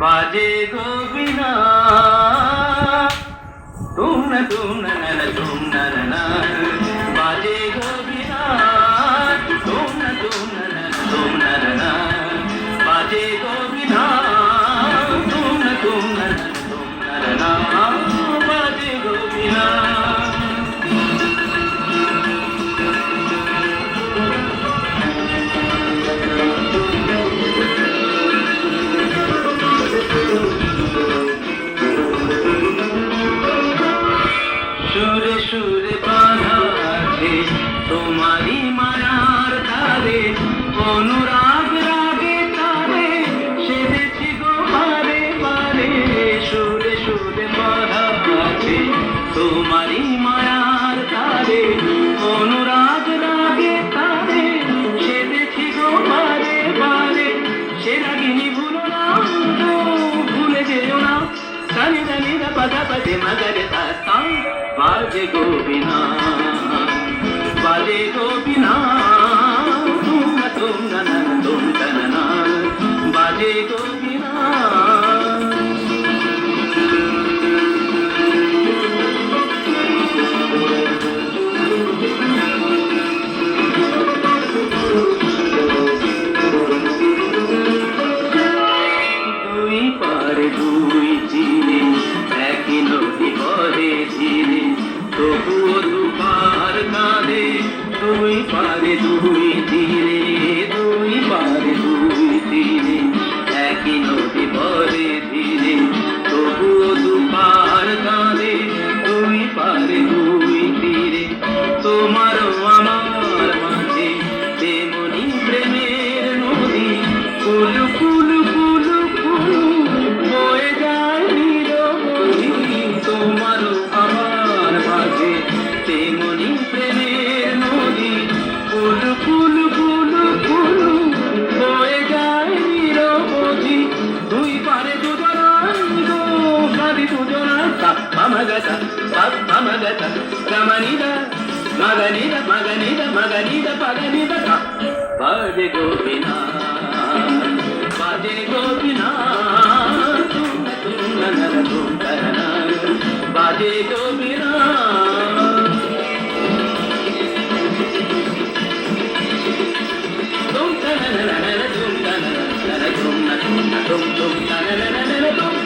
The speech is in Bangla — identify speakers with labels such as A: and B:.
A: বাজে গোবিনা তুম না তুম না না তুম না না। আছে তোমারই মায়ার তারে অনুরাগ রাগে তারে সেরেছি গো বারে বারে সুরে সুরে আছে মায়ার তারে অনুরাগ রাগে তারে সেরেছি গো বারে বারে সে ভুলো না ভুলে যেও না। সানি সানি রা পাদা বাজে গোবিনা वाले गोपीनाथ మగత మగత గమనిద మగనిద మగనిద మగనిద పగనిద పాడి గోపినా పాడి గోపినా తుంగ తుంగ నర తుంగరణ పాడి గోపినా తుంగ నర నర తుంగ నర తుంగ తుంగ తుంగ నర నర నర తుంగ